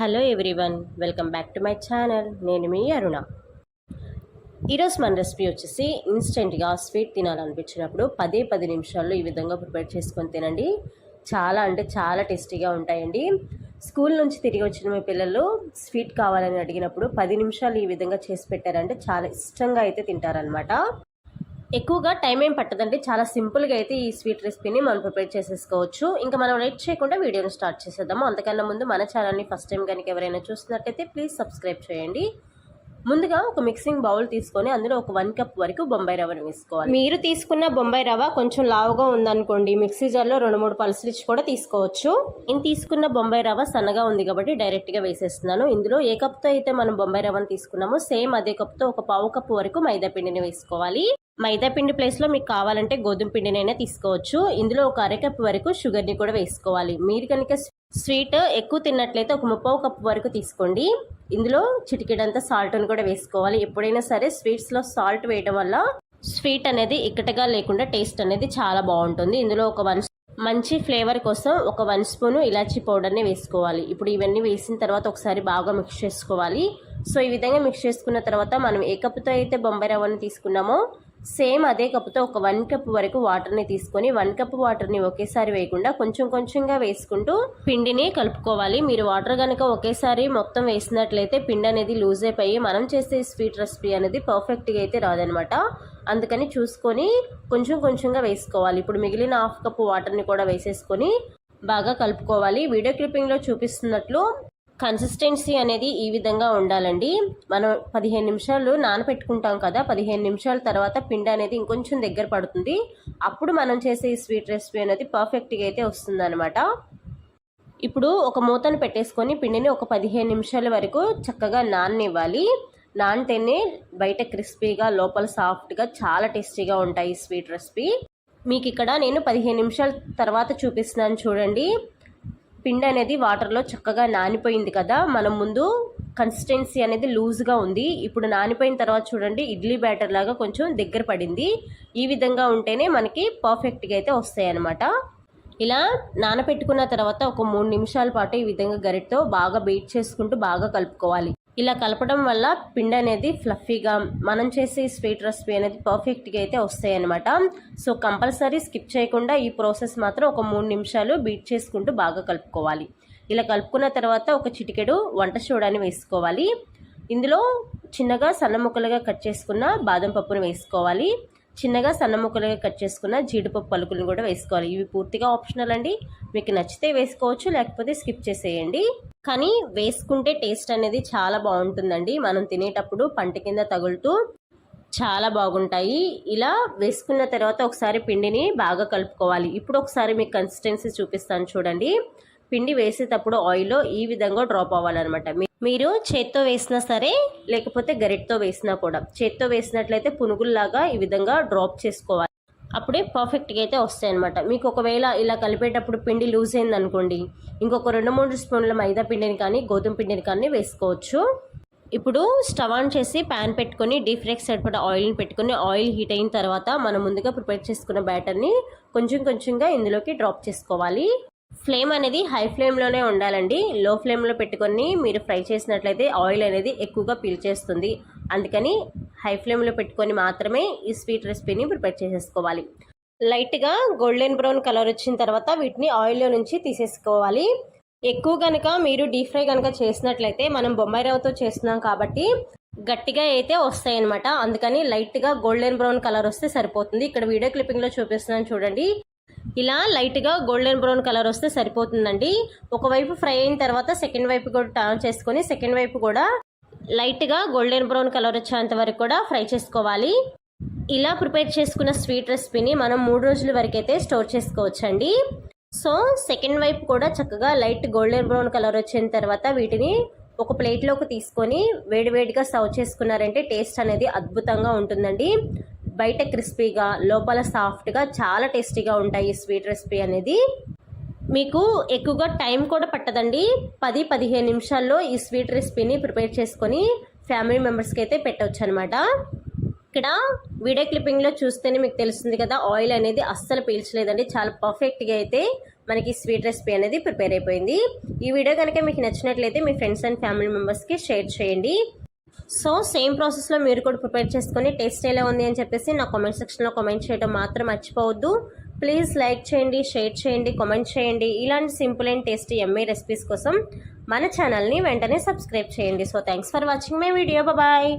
Hello everyone welcome back to my channel. నేను మీ అరుణ. ఈరోజు మన రెసిపీ వచ్చేసి ఇన్స్టెంట్గా స్వీట్ తినాలనిపించినప్పుడు పదే పది నిమిషాల్లో ఈ విధంగా ప్రిపేర్ చేసుకొని తినండి. చాలా అంటే చాలా టేస్టీగా ఉంటాయండి. స్కూల్ నుంచి తిరిగి వచ్చిన మీ పిల్లలు స్వీట్ కావాలని అడిగినప్పుడు పది నిమిషాలు ఈ విధంగా చేసి పెట్టారంటే చాలా ఇష్టంగా అయితే తింటారనమాట ఎక్కువగా టైం ఏం పట్టదండి. చాలా సింపుల్గా అయితే ఈ స్వీట్ రెసిపీని మనం ప్రిపేర్ చేసేసుకోవచ్చు. ఇంకా మనం లేట్ చేయకుండా వీడియోని స్టార్ట్ చేసేద్దాము. అంతకన్నా ముందు మన ఛానల్ని ఫస్ట్ టైం కనుక ఎవరైనా చూస్తున్నట్టయితే ప్లీజ్ సబ్స్క్రైబ్ చేయండి. ముందుగా ఒక మిక్సింగ్ బౌల్ తీసుకొని అందులో ఒక వన్ కప్ వరకు బొంబాయి రవ్వను వేసుకోవాలి. మీరు తీసుకున్న బొంబాయి రవ్వ కొంచెం లావుగా ఉందనుకోండి. మిక్సీ జార్లో రెండు మూడు పల్సులు ఇచ్చి కూడా తీసుకోవచ్చు. నేను తీసుకున్న బొంబాయి రవ్వ సన్నగా ఉంది కాబట్టి డైరెక్ట్గా వేసేస్తున్నాను. ఇందులో ఏ కప్తో అయితే మనం బొంబాయి రవ్వను తీసుకున్నామో సేమ్ అదే కప్తో ఒక పావు కప్పు వరకు మైదా పిండిని వేసుకోవాలి. మైదా పిండి ప్లేస్లో మీకు కావాలంటే గోధుమ పిండినైనా తీసుకోవచ్చు. ఇందులో ఒక అరకప్ వరకు షుగర్ని కూడా వేసుకోవాలి. మీరు కనుక స్వీట్ ఎక్కువ తిన్నట్లయితే ఒక ముప్పై కప్పు వరకు తీసుకోండి. ఇందులో చిటికెడంతా సాల్ట్ని కూడా వేసుకోవాలి. ఎప్పుడైనా సరే స్వీట్స్లో సాల్ట్ వేయడం వల్ల స్వీట్ అనేది ఇక్కటగా లేకుండా టేస్ట్ అనేది చాలా బాగుంటుంది. ఇందులో ఒక వన్ మంచి ఫ్లేవర్ కోసం ఒక వన్ స్పూన్ ఇలాచీ పౌడర్ని వేసుకోవాలి. ఇప్పుడు ఇవన్నీ వేసిన తర్వాత ఒకసారి బాగా మిక్స్ చేసుకోవాలి. సో ఈ విధంగా మిక్స్ చేసుకున్న తర్వాత మనం ఏ కప్పుతో అయితే బొంబాయి రవ్వని తీసుకున్నామో సేమ్ అదే కప్పుతో ఒక వన్ కప్ వరకు వాటర్ని తీసుకొని వన్ కప్ వాటర్ని ఒకేసారి వేయకుండా కొంచెం కొంచెంగా వేసుకుంటూ పిండిని కలుపుకోవాలి. మీరు వాటర్ కనుక ఒకేసారి మొత్తం వేసినట్లయితే పిండి అనేది లూజ్ అయిపోయి మనం చేసే స్వీట్ రెసిపీ అనేది పర్ఫెక్ట్గా అయితే రాదనమాట. అందుకని చూసుకొని కొంచెం కొంచెంగా వేసుకోవాలి. ఇప్పుడు మిగిలిన హాఫ్ కప్ వాటర్ని కూడా వేసేసుకొని బాగా కలుపుకోవాలి. వీడియో క్లిప్పింగ్లో చూపిస్తున్నట్లు కన్సిస్టెన్సీ అనేది ఈ విధంగా ఉండాలండి. మనం పదిహేను నిమిషాలు నానపెట్టుకుంటాం కదా పదిహేను నిమిషాల తర్వాత పిండి అనేది ఇంకొంచెం దగ్గర పడుతుంది. అప్పుడు మనం చేసే ఈ స్వీట్ రెసిపీ అనేది పర్ఫెక్ట్గా అయితే వస్తుందన్నమాట. ఇప్పుడు ఒక మూతను పెట్టేసుకొని పిండిని ఒక పదిహేను నిమిషాల వరకు చక్కగా నాననివ్వాలి. నానితేనే బయట క్రిస్పీగా లోపల సాఫ్ట్గా చాలా టేస్టీగా ఉంటాయి ఈ స్వీట్ రెసిపీ. మీకు ఇక్కడ నేను పదిహేను నిమిషాల తర్వాత చూపిస్తున్నాను చూడండి. పిండి అనేది వాటర్లో చక్కగా నానిపోయింది కదా. మనం ముందు కన్సిస్టెన్సీ అనేది లూజ్గా ఉంది. ఇప్పుడు నానిపోయిన తర్వాత చూడండి ఇడ్లీ బ్యాటర్ లాగా కొంచెం దగ్గర పడింది. ఈ విధంగా ఉంటేనే మనకి పర్ఫెక్ట్గా అయితే వస్తాయి అన్నమాట ఇలా నానపెట్టుకున్న తర్వాత ఒక మూడు నిమిషాల పాటు ఈ విధంగా గరిటతో బాగా బీట్ చేసుకుంటూ బాగా కలుపుకోవాలి. ఇలా కలపడం వల్ల పిండి అనేది ఫ్లఫీగా మనం చేసే స్వీట్ రెసిపీ అనేది పర్ఫెక్ట్గా అయితే వస్తాయి అనమాట సో కంపల్సరీ స్కిప్ చేయకుండా ఈ ప్రాసెస్ మాత్రం ఒక మూడు నిమిషాలు బీట్ చేసుకుంటూ బాగా కలుపుకోవాలి. ఇలా కలుపుకున్న తర్వాత ఒక చిటికెడు వంట చూడని వేసుకోవాలి. ఇందులో చిన్నగా సన్న ముక్కలుగా కట్ చేసుకున్న బాదం పప్పును వేసుకోవాలి. చిన్నగా సన్న ముక్కలుగా కట్ చేసుకున్న జీడిపప్పు పలుకులను కూడా వేసుకోవాలి. ఇవి పూర్తిగా ఆప్షనల్ అండి. మీకు నచ్చితే వేసుకోవచ్చు లేకపోతే స్కిప్ చేసేయండి. కానీ వేసుకుంటే టేస్ట్ అనేది చాలా బాగుంటుందండి. మనం తినేటప్పుడు పంట కింద తగులుతూ చాలా బాగుంటాయి. ఇలా వేసుకున్న తర్వాత ఒకసారి పిండిని బాగా కలుపుకోవాలి. ఇప్పుడు ఒకసారి మీకు కన్సిస్టెన్సీ చూపిస్తాను చూడండి. పిండి వేసేటప్పుడు ఆయిల్లో ఈ విధంగా డ్రాప్ అవ్వాలన్నమాట. మీరు చేత్తో వేసినా సరే లేకపోతే గరిటతో వేసినా కూడా. చేత్తో వేసినట్లయితే పునుగుల్లాగా ఈ విధంగా డ్రాప్ చేసుకోవాలి. అప్పుడే పర్ఫెక్ట్గా అయితే వస్తాయి అనమాట మీకు ఒకవేళ ఇలా కలిపేటప్పుడు పిండి లూజ్ అయింది అనుకోండి ఇంకొక రెండు మూడు స్పూన్ల మైదా పిండిని కానీ గోధుమ పిండిని కానీ వేసుకోవచ్చు. ఇప్పుడు స్టవ్ ఆన్ చేసి ప్యాన్ పెట్టుకొని డీప్ ఫ్రైకి సరిపడ ఆయిల్ని పెట్టుకొని ఆయిల్ హీట్ అయిన తర్వాత మనం ముందుగా ప్రిపేర్ చేసుకున్న బ్యాటర్ని కొంచెం కొంచెంగా ఇందులోకి డ్రాప్ చేసుకోవాలి. ఫ్లేమ్ అనేది హై ఫ్లేమ్లోనే ఉండాలండి. లో ఫ్లేమ్లో పెట్టుకొని మీరు ఫ్రై చేసినట్లయితే ఆయిల్ అనేది ఎక్కువగా పీల్చేస్తుంది అందుకని హై ఫ్లేమ్లో పెట్టుకొని మాత్రమే ఈ స్వీట్ రెసిపీని ప్రిపేర్ చేసేసుకోవాలి. లైట్గా గోల్డెన్ బ్రౌన్ కలర్ వచ్చిన తర్వాత వీటిని ఆయిల్లో నుంచి తీసేసుకోవాలి. ఎక్కువ కనుక మీరు డీప్ ఫ్రై కనుక చేసినట్లయితే మనం బొంబాయి రవ్వతో చేస్తున్నాం కాబట్టి గట్టిగా అయితే వస్తాయన్నమాట. అందుకని లైట్గా గోల్డెన్ బ్రౌన్ కలర్ వస్తే సరిపోతుంది. ఇక్కడ వీడియో క్లిప్పింగ్లో చూపిస్తున్నాను చూడండి. ఇలా లైట్గా గోల్డెన్ బ్రౌన్ కలర్ వస్తే సరిపోతుందండి. ఒకవైపు ఫ్రై అయిన తర్వాత సెకండ్ వైపు కూడా టర్న్ చేసుకొని సెకండ్ వైపు కూడా లైట్గా గోల్డెన్ బ్రౌన్ కలర్ వచ్చేంత వరకు కూడా ఫ్రై చేసుకోవాలి. ఇలా ప్రిపేర్ చేసుకున్న స్వీట్ రెసిపీని మనం మూడు రోజుల వరకు అయితే స్టోర్ చేసుకోవచ్చండి. సో సెకండ్ వైపు కూడా చక్కగా లైట్ గోల్డెన్ బ్రౌన్ కలర్ వచ్చిన తర్వాత వీటిని ఒక ప్లేట్లోకి తీసుకొని వేడివేడిగా సర్వ్ చేసుకున్నారంటే టేస్ట్ అనేది అద్భుతంగా ఉంటుందండి. బయట క్రిస్పీగా లోపల సాఫ్ట్గా చాలా టేస్టీగా ఉంటాయి ఈ స్వీట్ రెసిపీ అనేది. మీకు ఎక్కువగా టైం కూడా పట్టదండి. పది పదిహేను నిమిషాల్లో ఈ స్వీట్ రెసిపీని ప్రిపేర్ చేసుకొని ఫ్యామిలీ మెంబర్స్కి అయితే పెట్టవచ్చు అనమాట ఇక్కడ వీడియో క్లిప్పింగ్లో చూస్తేనే మీకు తెలుస్తుంది కదా ఆయిల్ అనేది అస్సలు పీల్చలేదండి. చాలా పర్ఫెక్ట్గా అయితే మనకి స్వీట్ రెసిపీ అనేది ప్రిపేర్ అయిపోయింది. ఈ వీడియో కనుక మీకు నచ్చినట్లయితే మీ ఫ్రెండ్స్ అండ్ ఫ్యామిలీ మెంబర్స్కి షేర్ చేయండి. సో సేమ్ ప్రాసెస్లో మీరు కూడా ప్రిపేర్ చేసుకొని టేస్ట్ ఎలా ఉంది అని చెప్పేసి నా కామెంట్ సెక్షన్లో కామెంట్ చేయడం మాత్రం మర్చిపోవద్దు. ప్లీజ్ లైక్ చేయండి షేర్ చేయండి కామెంట్ చేయండి. ఇలాంటి simple and tasty yummy recipes కోసం మన ఛానల్ని వెంటనే సబ్స్క్రైబ్ చేయండి. So thanks for watching my video bye